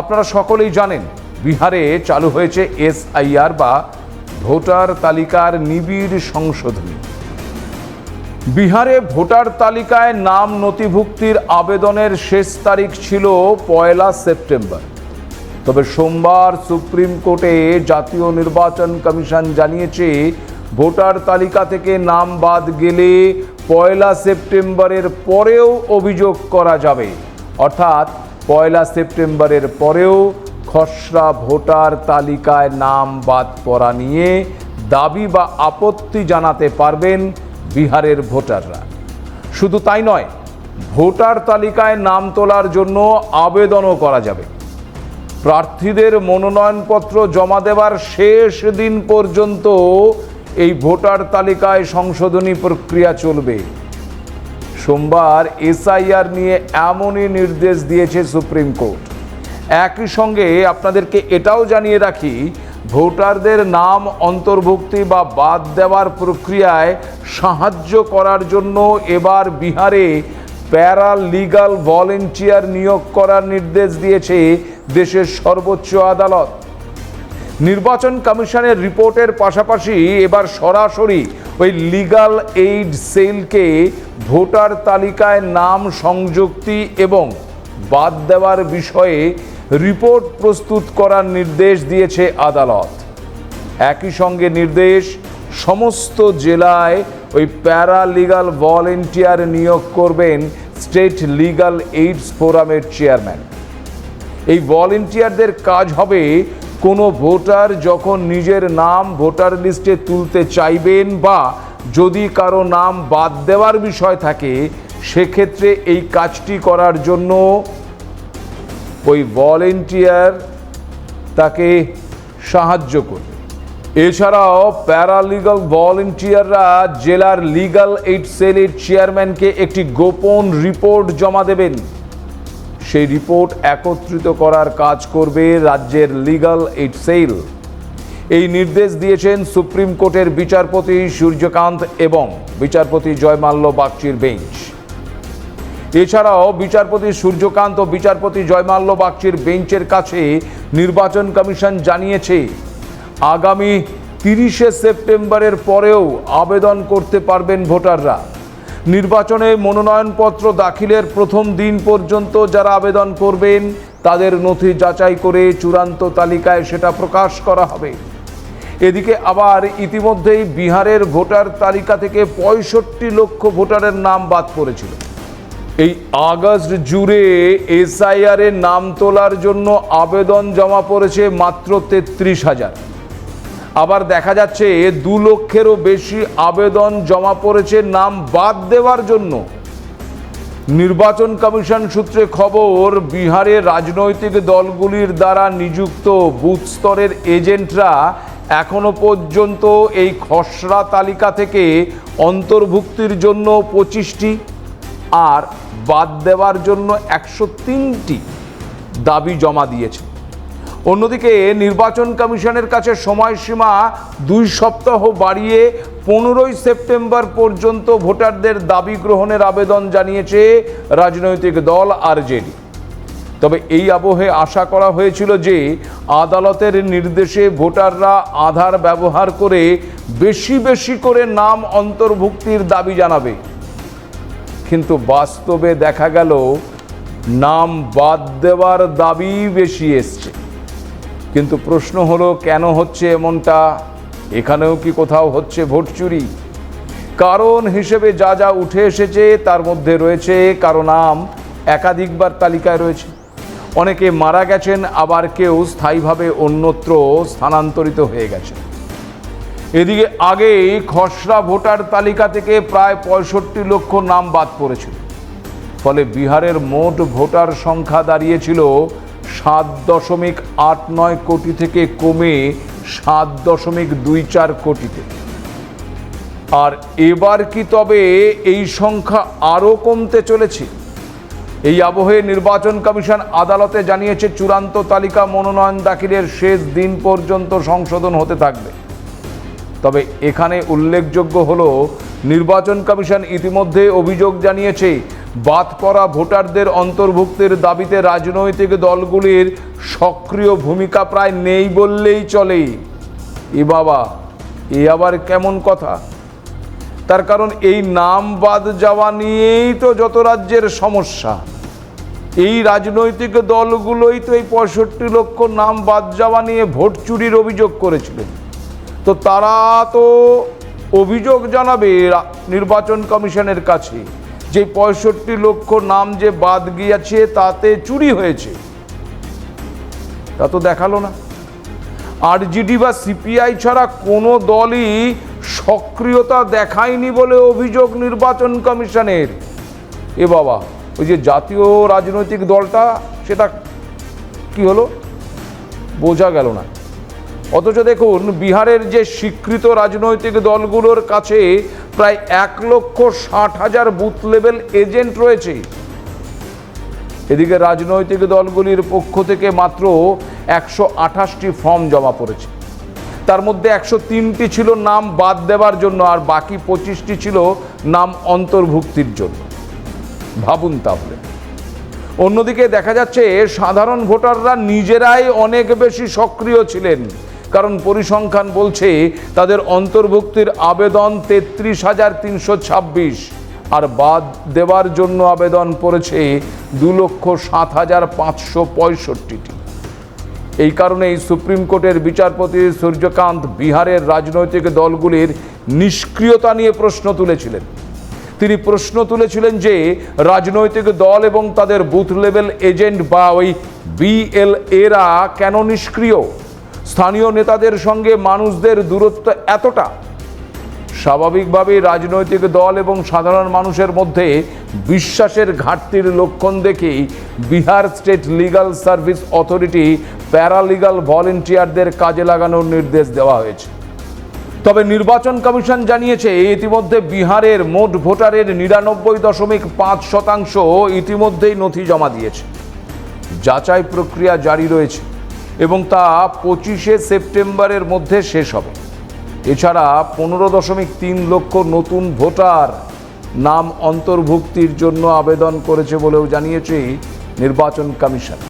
আপনারা সকলেই জানেন, বিহারে চালু হয়েছে এসআইআর বা ভোটার তালিকার নিবিড় সংশোধনী। বিহারে ভোটার তালিকায় নাম নথিভুক্তির আবেদনের শেষ তারিখ ছিল পয়লা সেপ্টেম্বর। তবে সোমবার সুপ্রিম কোর্টে জাতীয় নির্বাচন কমিশন জানিয়েছে, ভোটার তালিকা থেকে নাম বাদ গেলে পয়লা সেপ্টেম্বরের পরেও অভিযোগ করা যাবে। অর্থাৎ পয়লা সেপ্টেম্বরের পরেও খসড়া ভোটার তালিকায় নাম বাদ পড়া নিয়ে দাবি বা আপত্তি জানাতে পারবেন বিহারের ভোটাররা। শুধু তাই নয়, ভোটার তালিকায় নাম তোলার জন্য আবেদনও করা যাবে। প্রার্থীদের মনোনয়নপত্র জমা দেওয়ার শেষ দিন পর্যন্ত এই ভোটার তালিকায় সংশোধনী প্রক্রিয়া চলবে। সোমবার এসআইআর নিয়ে এমনই নির্দেশ দিয়েছে সুপ্রিম কোর্ট। একই সঙ্গে আপনাদেরকে এটাও জানিয়ে রাখি, ভোটারদের নাম অন্তর্ভুক্তি বা বাদ দেওয়ার প্রক্রিয়ায় সাহায্য করার জন্য এবার বিহারে প্যারা লিগাল ভলেন্টিয়ার নিয়োগ করার নির্দেশ দিয়েছে দেশের সর্বোচ্চ আদালত। নির্বাচন কমিশনের রিপোর্টের পাশাপাশি এবার সরাসরি ওই লিগাল এইড সেলকে ভোটার তালিকায় নাম, সংযুক্তি এবং বাদ দেওয়ার বিষয়ে রিপোর্ট প্রস্তুত করার নির্দেশ দিয়েছে আদালত। একই সঙ্গে নির্দেশ, সমস্ত জেলায় ওই প্যারা লিগাল ভলেন্টিয়ার নিয়োগ করবেন স্টেট লিগাল এইডস ফোরামের চেয়ারম্যান এই ভলেন্টিয়ারদের কাজ হবে কোনো ভোটার যখন নিজের নাম ভোটার লিস্টে তুলতে চাইবেন বা যদি কারও নাম বাদ দেওয়ার বিষয় থাকে, সেক্ষেত্রে এই কাজটি করার জন্য ওই ভলেন্টিয়ার তাকে সাহায্য করবে। এছাড়াও প্যারালিগাল ভলেন্টিয়াররা জেলার লিগাল এইড সেলের চেয়ারম্যানকে একটি গোপন রিপোর্ট জমা দেবেন। সেই রিপোর্ট একত্রিত করার কাজ করবে রাজ্যের লিগাল এইড সেল এই নির্দেশ দিয়েছেন সুপ্রিম কোর্টের বিচারপতি সূর্যকান্ত এবং বিচারপতি জয়মাল্য বাগচির বেঞ্চ। এছাড়াও বিচারপতি সূর্যকান্ত ও বিচারপতি জয়মাল্য বাগচির বেঞ্চের কাছে নির্বাচন কমিশন জানিয়েছে, আগামী তিরিশে সেপ্টেম্বরের পরেও আবেদন করতে পারবেন ভোটাররা। নির্বাচনে মনোনয়নপত্র দাখিলের প্রথম দিন পর্যন্ত যারা আবেদন করবেন, তাদের নথি যাচাই করে চূড়ান্ত তালিকায় সেটা প্রকাশ করা হবে। এদিকে আবার ইতিমধ্যেই বিহারের ভোটার তালিকা থেকে পঁয়ষট্টি লক্ষ ভোটারের নাম বাদ পড়েছিল। এই আগস্ট জুড়ে এসআইআর এর নাম তোলার জন্য আবেদন জমা পড়েছে মাত্র তেত্রিশ হাজার। আবার দেখা যাচ্ছে দু লক্ষেরও বেশি আবেদন জমা পড়েছে, নাম বাদ দেওয়ার জন্য। নির্বাচন কমিশন সূত্রে খবর বিহারের রাজনৈতিক দলগুলির দ্বারা নিযুক্ত বুথ স্তরের এজেন্টরা এখনও পর্যন্ত এই খসড়া তালিকা থেকে অন্তর্ভুক্তির জন্য পঁচিশটি আর বাদ দেওয়ার জন্য একশো তিনটি দাবি জমা দিয়েছে। অন্যদিকে নির্বাচন কমিশনের কাছে সময়সীমা দুই সপ্তাহ বাড়িয়ে পনেরোই সেপ্টেম্বর পর্যন্ত ভোটারদের দাবি গ্রহণের আবেদন জানিয়েছে রাজনৈতিক দল আরজেডি। তবে এই আবহে আশা করা হয়েছিল যে আদালতের নির্দেশে ভোটাররা আধার ব্যবহার করে বেশি বেশি করে নাম অন্তর্ভুক্তির দাবি জানাবে। কিন্তু বাস্তবে দেখা গেল, নাম বাদ দেওয়ার দাবি বেশি এসছে। কিন্তু প্রশ্ন হলো, কেন হচ্ছে এমনটা? এখানেও কি কোথাও হচ্ছে ভোট চুরি? কারণ হিসেবে যা যা উঠে এসেছে, তার মধ্যে রয়েছে কারও নাম একাধিকবার তালিকায় রয়েছে। অনেকে মারা গেছেন, আবার কেউ স্থায়ীভাবে অন্যত্র স্থানান্তরিত হয়ে গেছে। এদিকে আগেই খসড়া ভোটার তালিকা থেকে প্রায় পঁয়ষট্টি লক্ষ নাম বাদ পড়েছিল। ফলে বিহারের মোট ভোটার সংখ্যা দাঁড়িয়েছিল সাত দশমিক আট নয় কোটি থেকে কমে সাত দশমিক দুই চার কোটিতে আর এবার কি তবে এই সংখ্যা আরও কমতে চলেছে? এই আবহে নির্বাচন কমিশন আদালতে জানিয়েছে, চূড়ান্ত তালিকা মনোনয়ন দাখিলের শেষ দিন পর্যন্ত সংশোধন হতে থাকবে। তবে এখানে উল্লেখযোগ্য হলো, নির্বাচন কমিশন ইতিমধ্যে অভিযোগ জানিয়েছে বাদ পড়া ভোটারদের অন্তর্ভুক্তির দাবিতে রাজনৈতিক দলগুলির সক্রিয় ভূমিকা প্রায় নেই বললেই চলে। এ বাবা, এ আবার কেমন কথা? তার কারণ এই নাম বাদ যাওয়া নিয়েই তো যত রাজ্যের সমস্যা। এই রাজনৈতিক দলগুলোই তো এই পঁয়ষট্টি লক্ষ নাম বাদ যাওয়া নিয়ে ভোট চুরির অভিযোগ করেছিলেন তো তারা তো অভিযোগ জানাবে নির্বাচন কমিশনের কাছে। যে পঁয়ষট্টি লক্ষ নাম যে বাদ গিয়েছে, তাতে চুরি হয়েছে। তা তো দেখাল না। আরজিডি বা সিপিআই ছাড়া কোনো দলই সক্রিয়তা দেখায়নি বলে অভিযোগ নির্বাচন কমিশনের। এ বাবা, ওই যে জাতীয় রাজনৈতিক দলটা, সেটা কি হলো? বোঝা গেল না। অথচ দেখুন, বিহারের যে স্বীকৃত রাজনৈতিক দলগুলোর কাছে প্রায় এক লক্ষ ষাট হাজার বুথ লেভেল এজেন্ট রয়েছে। এদিকে রাজনৈতিক দলগুলির পক্ষ থেকে মাত্র একশো আঠাশটি ফর্ম জমা পড়েছে। তার মধ্যে একশো তিনটি ছিল নাম বাদ দেওয়ার জন্য আর বাকি পঁচিশটি ছিল নাম অন্তর্ভুক্তির জন্য। ভাবুন তাহলে। অন্যদিকে দেখা যাচ্ছে, সাধারণ ভোটাররা নিজেরাই অনেক বেশি সক্রিয় ছিলেন। কারণ পরিসংখ্যান বলছে তাদের অন্তর্ভুক্তির আবেদন তেত্রিশ হাজার তিনশো ছাব্বিশ। আর বাদ দেওয়ার জন্য আবেদন পড়েছে দু লক্ষ সাত হাজার পাঁচশো পঁয়ষট্টিটি। এই কারণেই সুপ্রিম কোর্টের বিচারপতি সূর্যকান্ত বিহারের রাজনৈতিক দলগুলির নিষ্ক্রিয়তা নিয়ে প্রশ্ন তুলেছিলেন। তিনি প্রশ্ন তুলেছিলেন যে রাজনৈতিক দল এবং তাদের বুথ লেভেল এজেন্ট বা ওই বিএল এরা কেন নিষ্ক্রিয়? স্থানীয় নেতাদের সঙ্গে মানুষদের দূরত্ব এতটা, স্বাভাবিকভাবেই রাজনৈতিক দল এবং সাধারণ মানুষের মধ্যে বিশ্বাসের ঘাটতির লক্ষণ দেখেই Bihar state legal service authority paralegal ভলেন্টিয়ারদের কাজে লাগানোর নির্দেশ দেওয়া হয়েছে। তবে নির্বাচন কমিশন জানিয়েছে, ইতিমধ্যে বিহারের মোট ভোটারের নিরানব্বই দশমিক পাঁচ শতাংশ ইতিমধ্যেই নথি জমা দিয়েছে। যাচাই প্রক্রিয়া জারি রয়েছে। এবং তা পঁচিশে সেপ্টেম্বরের মধ্যে শেষ হবে। এছাড়া পনেরো দশমিক তিন লক্ষ নতুন ভোটার নাম অন্তর্ভুক্তির জন্য আবেদন করেছে বলেও জানিয়েছে নির্বাচন কমিশন।